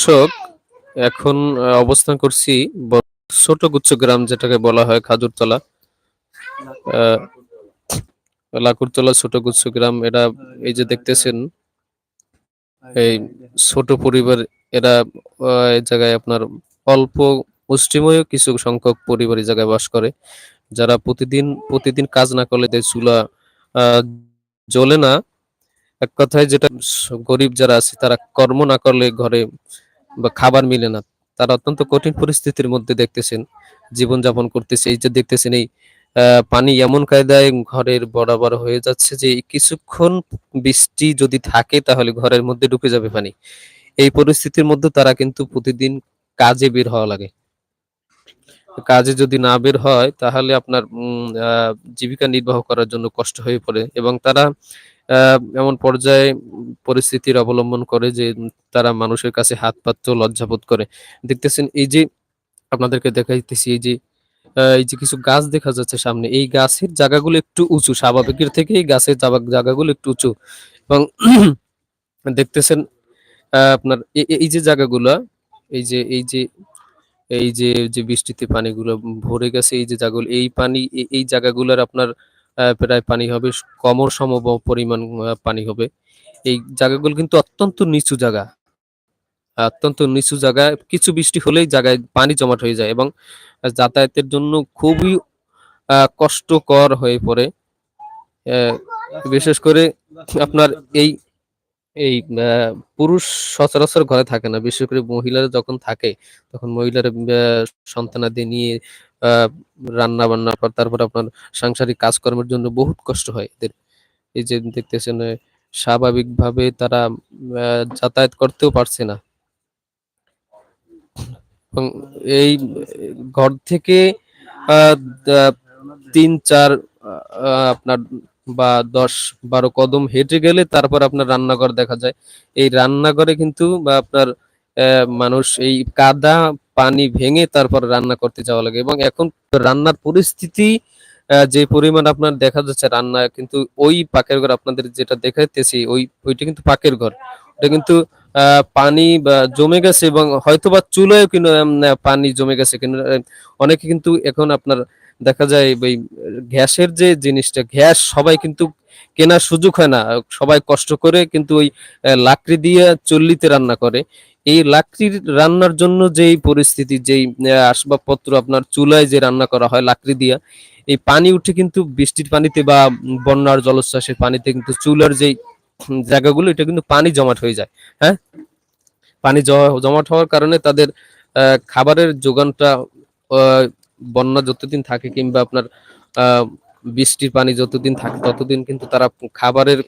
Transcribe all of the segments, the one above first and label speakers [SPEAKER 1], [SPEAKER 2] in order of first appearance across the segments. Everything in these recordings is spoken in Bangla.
[SPEAKER 1] দর্শক এখন অবস্থান করছি ছোট গুচ্ছ গ্রাম যেটাকে বলা হয় খাজুরতলা। লাকুরতলা ছোট গুচ্ছ গ্রাম এটা এই যে দেখতেছেন, এই ছোট পরিবার, এরা এই জায়গায় আপনার অল্প মুষ্টিময় কিছু সংখ্যক পরিবার এই জায়গায় বাস করে। যারা প্রতিদিন প্রতিদিন কাজ না করলে চুলা জ্বলে না। এক কথায় যেটা গরিব যারা আছে, তারা কর্ম না করলে ঘরে বা খাবার মিলে না। তারা অত্যন্ত কঠিন পরিস্থিতির মধ্যে দেখতেছেন, জীবনযাপন করতেছে। এই যে দেখতেছেন, এই পানি এমন কায়দায় ঘরের বরাবর হয়ে যাচ্ছে যে কিছুক্ষণ বৃষ্টি যদি থাকে তাহলে ঘরের মধ্যে ঢুকে যাবে পানি। এই পরিস্থিতির মধ্যে তারা কিন্তু প্রতিদিন কাজে বের হওয়া লাগে। কাজে যদি না বের হয় তাহলে আপনার জীবিকা নির্বাহ করার জন্য কষ্ট হয়ে পড়ে এবং তারা এমন পর্যায়ে পরিস্থিতির অবলম্বন করে যে তারা মানুষের কাছে হাত পাততে লজ্জাবোধ করে। দেখতেছেন এই যে আপনাদেরকে দেখাইতেছি, এই যে এই যে কিছু গাছ দেখা যাচ্ছে সামনে, এই গাছের জায়গাগুলো একটু উঁচু, স্বাভাবিকের থেকে এই গাছের জায়গা- জায়গাগুলো একটু উঁচু। এবং দেখতেছেন আপনার এই যে জায়গাগুলা, এই যে এই যে এই যে যে বৃষ্টিতে পানিগুলো ভরে গেছে, এই যে জায়গাগুলো, এই পানি এই জায়গাগুলোর আপনার প্রায় পানি হবে, কমর সম পরিমাণ পানি হবে। এই জায়গাগুলো কিন্তু অত্যন্ত নিচু জায়গা। অত্যন্ত নিচু জায়গা, কিছু বৃষ্টি হলেই জায়গায় পানি জমাট হয়ে যায় এবং যাতায়াতের জন্য খুবই কষ্টকর হয়ে পড়ে। বিশেষ করে আপনার এই এই পুরুষ সচরাচর ঘরে থাকে না। বিশেষ করে মহিলারা যখন থাকে, তখন মহিলারা সন্তানাদি নিয়ে রান্না বান্না পর তারপর আপনার সাংসারিক কাজকর্মের জন্য বহুত কষ্ট হয় এদের। এই যে দেখতেছেন স্বাভাবিকভাবে তারা যাতায়াত করতেও পারছে না। এবং এই, ঘর থেকে তিন, চার আপনার বা দশ বারো কদম হেঁটে গেলে তারপর আপনার রান্নাঘর দেখা যায়। এই রান্নাঘরে কিন্তু, বা আপনার মানুষ এই কাদা পানি ভেঙে তারপর রান্না করতে যাওয়া লাগে। এবং এখন রান্নার পরিস্থিতি যে পরিমাণ আপনার দেখা যাচ্ছে রান্না, কিন্তু ওই পাকের ঘর আপনাদের যেটা দেখাইতেছি, ওই, ওইটা কিন্তু পাকের ঘর। ওটা কিন্তু পানি জমে গেছে এবং হয়তোবা চুলায়ও কিন্তু পানি জমে গেছে। কিন্তু অনেকে কিন্তু এখন আপনার দেখা যায় ওই গ্যাসের যে জিনিসটা, গ্যাস সবাই কিন্তু কেনার সুযোগ হয় না। সবাই কষ্ট করে কিন্তু ওই লাকড়ি দিয়ে চল্লিতে রান্না করে। এই লাকড়ির রান্নার জন্য যেই পরিস্থিতি, যেই আসবাবপত্র আপনার চুলায় যে রান্না করা হয় লাকড়ি দিয়া, এই পানি উঠে কিন্তু বৃষ্টির পানিতে বা বন্যার জলোচ্ছ্বাসের পানিতে কিন্তু চুলার যেই জায়গাগুলো, এটা কিন্তু পানি জমাট হয়ে যায় হ্যাঁ? পানি জমাট হওয়ার কারণে তাদের খাবারের যোগানটা বন্যা যতদিন থাকে কিংবা আপনার বৃষ্টির পানি যতদিন থাকে ততদিন কিন্তু তারা খাবারের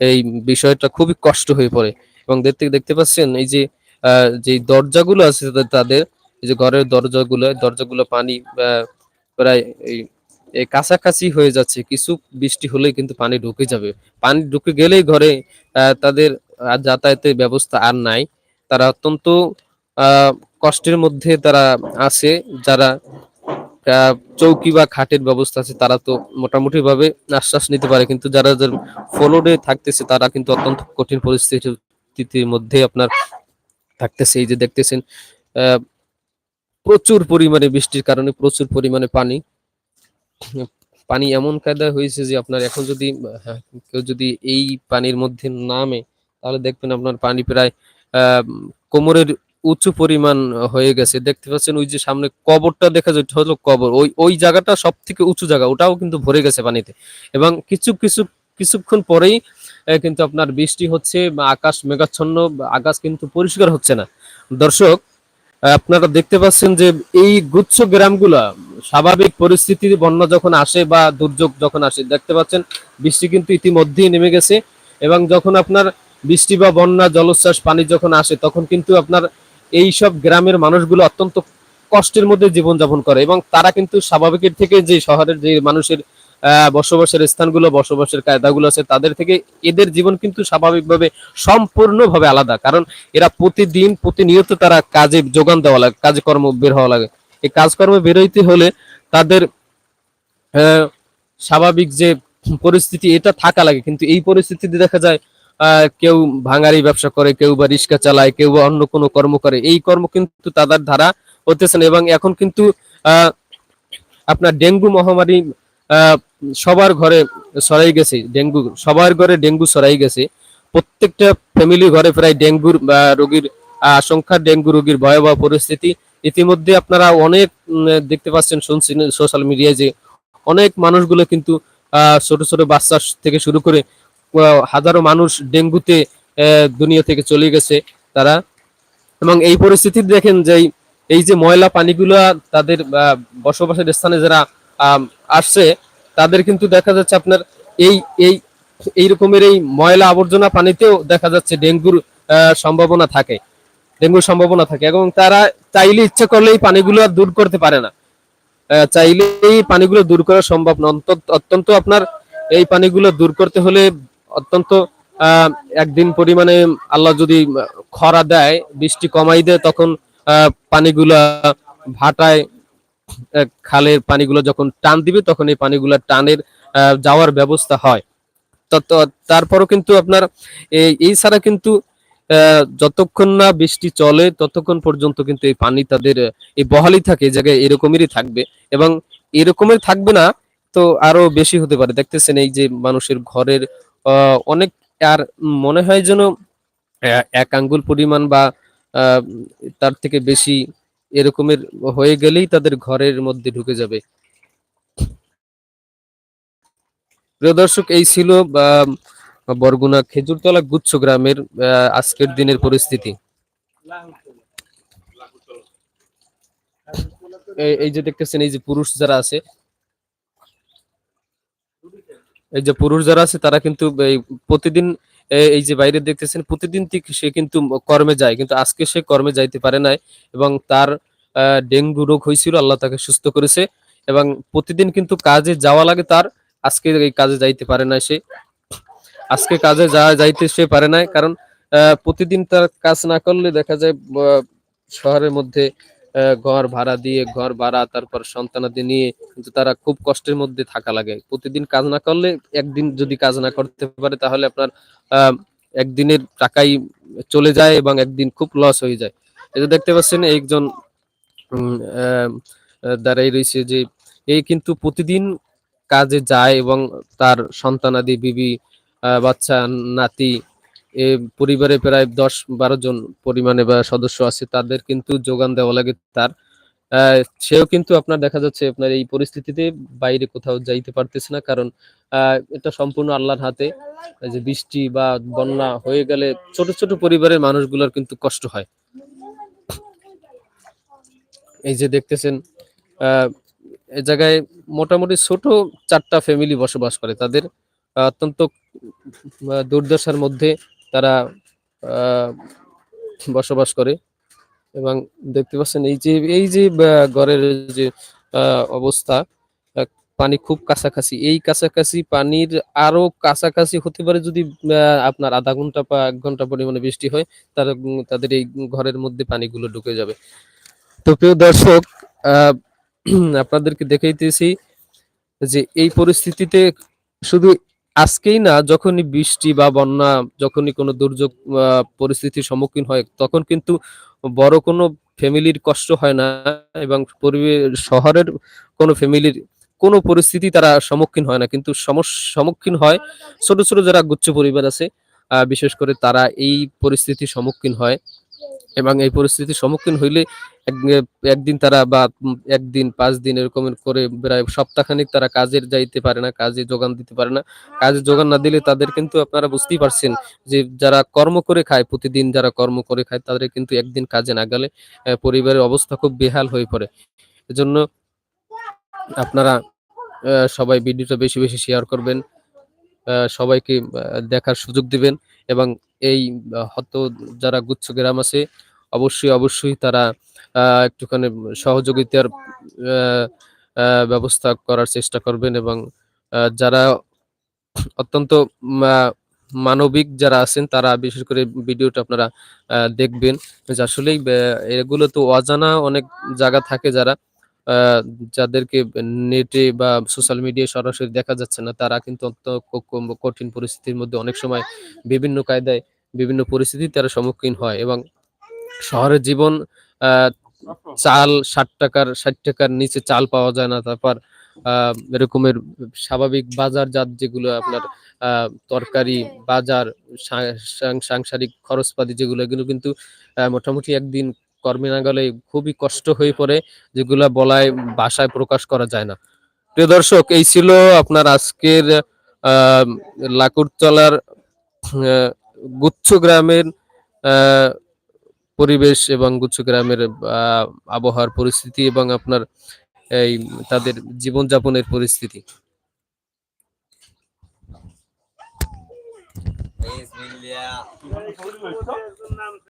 [SPEAKER 1] এই বিষয়টা খুবই কষ্ট হয়ে পড়ে। এবং দেখতে দেখতে পাচ্ছেন এই যে যে দরজাগুলো আছে তাদের যে ঘরের দরজাগুলো দরজাগুলো পানি প্রায় এই কাছাকাছি হয়ে যাচ্ছে। কিছু বৃষ্টি হলেই কিন্তু পানি ঢুকে যাবে। পানি ঢুকে গেলেই ঘরে তাদের যাতায়াতের ব্যবস্থা আর নাই। তারা অত্যন্ত কষ্টের মধ্যে তারা আছে। যারা চৌকি বা খাটের ব্যবস্থা আছে তারা তো মোটামুটি ভাবে আশ্বাস নিতে পারে। কিন্তু যারা যারা ফ্লোরে থাকতেছে তারা কিন্তু অত্যন্ত কঠিন পরিস্থিতির মধ্যে আপনার থাকতেছে। এই যে দেখতেছেন প্রচুর পরিমাণে বৃষ্টির কারণে প্রচুর পরিমাণে পানি। পানি এমন কায়দায় হয়েছে যে আপনার এখন যদি হ্যাঁ, কেউ যদি এই পানির মধ্যে নামে তাহলে দেখবেন আপনার পানি প্রায় কোমরের উঁচু পরিমাণ হয়ে গেছে। দেখতে পাচ্ছেন ওই যে সামনে কবরটা দেখা যায় হলো কবর। ওই ওই জায়গাটা সব থেকে উঁচু জায়গা, ওটাও কিন্তু ভরে গেছে পানিতে। এবং কিছু কিছু, কিছুক্ষণ পরেই কিন্তু আপনার বৃষ্টি হচ্ছে আকাশ মেঘাচ্ছন্ন আকাশ কিন্তু পরিষ্কার হচ্ছে না। দর্শক আপনারা দেখতে পাচ্ছেন যে এই গুচ্ছ গ্রামগুলা, স্বাভাবিক পরিস্থিতি, বন্যা যখন আসে বা দুর্যোগ যখন আসে, দেখতে পাচ্ছেন বৃষ্টি কিন্তু ইতিমধ্যেই নেমে গেছে। এবং যখন আপনার বৃষ্টি বা বন্যা, জলোচ্ছ্বাস, পানি যখন আসে, তখন কিন্তু আপনার এই সব গ্রামের মানুষগুলো অত্যন্ত কষ্টের মধ্যে জীবনযাপন করে এবং তারা কিন্তু স্বাভাবিকের থেকে যে শহরের যে মানুষের বসবাসের স্থানগুলো, বসবাসের কায়দাগুলো আছে, তাদের থেকে এদের জীবন কিন্তু স্বাভাবিকভাবে সম্পূর্ণভাবে আলাদা। কারণ এরা প্রতিদিন, প্রতিনিয়ত তারা কাজে যোগান দেওয়া লাগে কাজে কর্ম বের হওয়া লাগে। এই কাজকর্মে বেরোইতে হলে তাদের স্বাভাবিক যে পরিস্থিতি, এটা থাকা লাগে। কিন্তু এই পরিস্থিতিতে দেখা যায় কেউ ভাঙারি ব্যবসা করে, কেউ বা রিক্সা চালায়, কেউ বা অন্য কোনো কর্ম করে, এই কর্ম কিন্তু তাদের ধারা হতেছে না। এবং এখন কিন্তু আপনার ডেঙ্গু মহামারী সবার ঘরে সরাই গেছে। ডেঙ্গু, সবার ঘরে ডেঙ্গু সরাই গেছে। প্রত্যেকটা ফ্যামিলি ঘরে প্রায় ডেঙ্গুর রোগীর আশঙ্কা, ডেঙ্গু রোগীর ভয়াবহ পরিস্থিতি। ইতিমধ্যে আপনারা অনেক দেখতে পাচ্ছেন শুনছেন সোশ্যাল মিডিয়ায় যে অনেক মানুষগুলো কিন্তু ছোট ছোট বাচ্চা থেকে শুরু করে হাজারো মানুষ ডেঙ্গুতে দুনিয়া থেকে চলে গেছে তারা। এবং এই পরিস্থিতি দেখেন যে এই- যে ময়লা পানিগুলা তাদের বসবাসের স্থানে যারা আসছে, তাদের কিন্তু দেখা যাচ্ছে আপনার এই এই এই রকমের এই ময়লা আবর্জনা পানিতেও দেখা যাচ্ছে ডেঙ্গুর সম্ভাবনা থাকে। ডেঙ্গুর সম্ভাবনা থাকে এবং তারা চাইলে ইচ্ছা করলে এই পানিগুলো দূর করতে পারে না। চাইলে এই পানিগুলো দূর করা সম্ভব না। অত্যন্ত আপনার এই পানিগুলো দূর করতে হলে অত্যন্ত একদিন পরিমাণে আল্লাহ যদি খরা দেয়, বৃষ্টি কমাই দেয়, তখন পানিগুলা ভাটায় খালের পানিগুলো যখন টান দিবে, তখন এই পানিগুলা টানের যাওয়ার ব্যবস্থা হয়। তারপরও কিন্তু আপনার এই ছাড়া কিন্তু যতক্ষণ না বৃষ্টি চলে, ততক্ষণ পর্যন্ত কিন্তু এই পানি তাদের, এই বহালি থাকে, এই জায়গায় এরকমেরই থাকবে। এবং এরকমের থাকবে না, তো আরও বেশি হতে পারে। দেখতেছেন এই যে মানুষের ঘরের অনেক আর মনে হয় যেন এক আঙ্গুল পরিমাণ বা তার থেকে বেশি এরকমের হয়ে গেলেই তাদের ঘরের মধ্যে ঢুকে যাবে। প্রিয় দর্শক, এই ছিল বরগুনা খেজুরতলা গুচ্ছ গ্রামের আজকের দিনের পরিস্থিতি। এই যে দেখতেছেন, এই যে পুরুষ যারা আছে এই যে পুরুষ যারা আছে, তারা কিন্তু প্রতিদিন, এই যে বাইরে দেখতেছেন, প্রতিদিন সে কিন্তু কর্মে যায়। কিন্তু আজকে সে কর্মে যাইতে পারে নাই এবং তার ডেঙ্গু রোগ হয়েছিল, আল্লাহ তাকে সুস্থ করেছে এবং প্রতিদিন কিন্তু কাজে যাওয়া লাগে তার। আজকে এই কাজে যাইতে পারে না সে। আজকে কাজে যা, যাইতে সে পারে না কারণ প্রতিদিন তার কাজ না করলে দেখা যায় শহরের মধ্যে ঘর ভাড়া দিয়ে ঘর ভাড়া, তারপর সন্তানাদি নিয়ে কিন্তু তারা খুব কষ্টের মধ্যে থাকা লাগে। প্রতিদিন কাজ না করলে একদিন যদি কাজ না করতে পারে তাহলে আপনার একদিনের টাকাই চলে যায় এবং একদিন খুব লস হয়ে যায়। যে দেখতে পাচ্ছেন একজন দাঁড়াই রয়েছে যে এই কিন্তু প্রতিদিন কাজে যায় এবং তার সন্তানাদি, বিবি বাচ্চা, নাতি এ পরিবারে প্রায় দশ বারো জন পরিমাণে বা সদস্য আছে, তাদের কিন্তু যোগান দেওয়া লাগে তার। সেও কিন্তু আপনার দেখা যাচ্ছে আপনার এই পরিস্থিতিতে বাইরে কোথাও যাইতে পারতেছে না, কারণ এটা সম্পূর্ণ আল্লাহর হাতে। যে বৃষ্টি বা বন্যা হয়ে গেলে ছোট ছোট পরিবারের মানুষগুলোর কিন্তু কষ্ট হয়। এই যে দেখতেছেন এ জায়গায় মোটামুটি ছোট চারটা ফ্যামিলি বসবাস করে তাদের। অত্যন্ত দুর্দশার মধ্যে তারা বসবাস করে এবং দেখতে পাচ্ছেন এই যে এই যে ঘরের যে অবস্থা পানি খুব কাছাকাছি। এই কাছাকাছি পানির আরও কাছাকাছি হতে পারে যদি আপনার আধা ঘণ্টা বা এক ঘণ্টা পরিমাণে বৃষ্টি হয়, তার তাদের এই ঘরের মধ্যে পানিগুলো ঢুকে যাবে। তো প্রিয় দর্শক আপনাদেরকে দেখাইতেছি যে এই পরিস্থিতিতে শুধু আজকেই না, যখনই বৃষ্টি বা বন্যা, যখনই কোনো দুর্যোগ পরিস্থিতির সম্মুখীন হয়, তখন কিন্তু বড় কোনো ফ্যামিলির কষ্ট হয় না এবং শহরের কোনো ফ্যামিলির কোনো পরিস্থিতি তারা সম্মুখীন হয় না। কিন্তু সম্মুখীন হয় ছোট ছোট যারা গুচ্ছ পরিবার আছে বিশেষ করে তারা এই পরিস্থিতির সম্মুখীন হয়। এবং এই পরিস্থিতির সম্মুখীন হইলে একদিন তারা বা একদিন, পাঁচ দিন এরকম করে প্রায় সপ্তাহখানিক তারা কাজের যাইতে পারে না, কাজে যোগান দিতে পারে না। কাজে যোগান না দিলে তাদের কিন্তু আপনারা বুঝতেই পারছেন যে যারা কর্ম করে খায়, প্রতিদিন যারা কর্ম করে খায়, তাদের কিন্তু একদিন কাজে না গেলে পরিবারের অবস্থা খুব বেহাল হয়ে পড়ে। এজন্য আপনারা সবাই ভিডিওটা বেশি বেশি শেয়ার করবেন সবাইকে দেখার সুযোগ দিবেন। এবং এই হত যারা গুচ্ছ গ্রাম আছে, অবশ্যই অবশ্যই তারা একটুখানি সহযোগিতার ব্যবস্থা করার চেষ্টা করবেন এবং যারা অত্যন্ত মানবিক যারা আছেন, তারা বিশেষ করে ভিডিওটা আপনারা দেখবেন। যে আসলেই এগুলো তো অজানা অনেক জায়গা থাকে যারা যাদেরকে নেটে বা সোশ্যাল মিডিয়ায় সরাসরি দেখা যাচ্ছে না, তারা কিন্তু কঠিন পরিস্থিতির মধ্যে অনেক সময় বিভিন্ন কায়দায়, বিভিন্ন পরিস্থিতি তারা সম্মুখীন হয় এবং শহরের জীবন চাল ষাট টাকার ষাট টাকার নিচে চাল পাওয়া যায় না, তারপর এরকমের স্বাভাবিক বাজারজাত যেগুলো আপনার তরকারি, বাজার সাংসারিক খরচপাতি যেগুলো, এগুলো কিন্তু মোটামুটি একদিন কর্মে না গেলে খুবই কষ্ট হয়ে পড়ে, যেগুলা বলায় ভাষায় প্রকাশ করা যায় না। প্রিয় দর্শক, এই ছিল আপনার আজকের লাকুরতলার গুচ্ছ গ্রামের পরিবেশ এবং গুচ্ছ গ্রামের আবহাওয়ার পরিস্থিতি এবং আপনার এই তাদের জীবনযাপনের পরিস্থিতি।